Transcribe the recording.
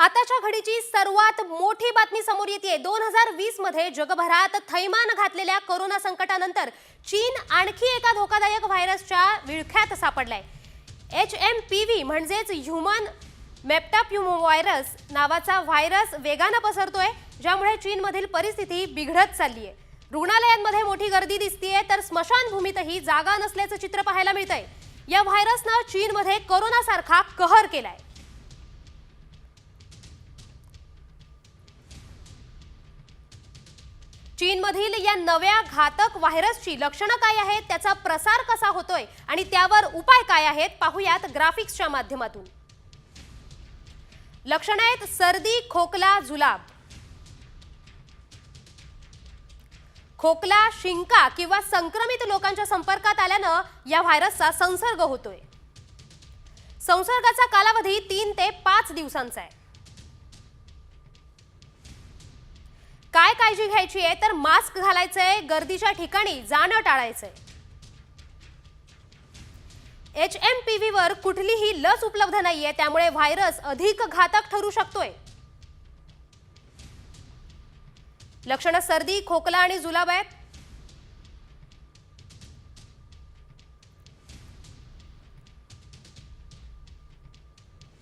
आताच्या घडीची सर्वात मोठी बातमी समोर येते दोन हजार वीसमध्ये जगभरात थैमान घातलेल्या कोरोना संकटानंतर चीन आणखी एका धोकादायक व्हायरसच्या विळख्यात सापडलाय. एच एम पी व्ही म्हणजेच ह्युमन मेप्टाप्युमो व्हायरस नावाचा व्हायरस वेगानं पसरतोय ज्यामुळे चीनमधील परिस्थिती बिघडत चालली आहे रुग्णालयांमध्ये मोठी गर्दी दिसतीये तर स्मशानभूमीतही जागा नसल्याचं चित्र पाहायला मिळतंय. या व्हायरसनं चीनमध्ये कोरोनासारखा कहर केलाय. चीनमधील या नव्या घातक व्हायरसची लक्षणं काय आहेत त्याचा प्रसार कसा होतोय आणि त्यावर उपाय काय आहेत पाहूयात ग्राफिक्सच्या माध्यमातून. लक्षणं आहेत सर्दी खोकला जुलाब. खोकला शिंका किंवा संक्रमित लोकांच्या संपर्कात आल्यानं या व्हायरसचा संसर्ग होतोय. संसर्गाचा कालावधी तीन ते पाच दिवसांचा आहे. काळजी घ्यायची आहे तर मास्क घालायचंय गर्दीच्या ठिकाणी जाणं टाळायचंय. एच एम पी व्ही वर कुठलीही लस उपलब्ध नाहीये त्यामुळे व्हायरस अधिक घातक ठरू शकतोय. लक्षणं सर्दी खोकला आणि जुलाब आहेत.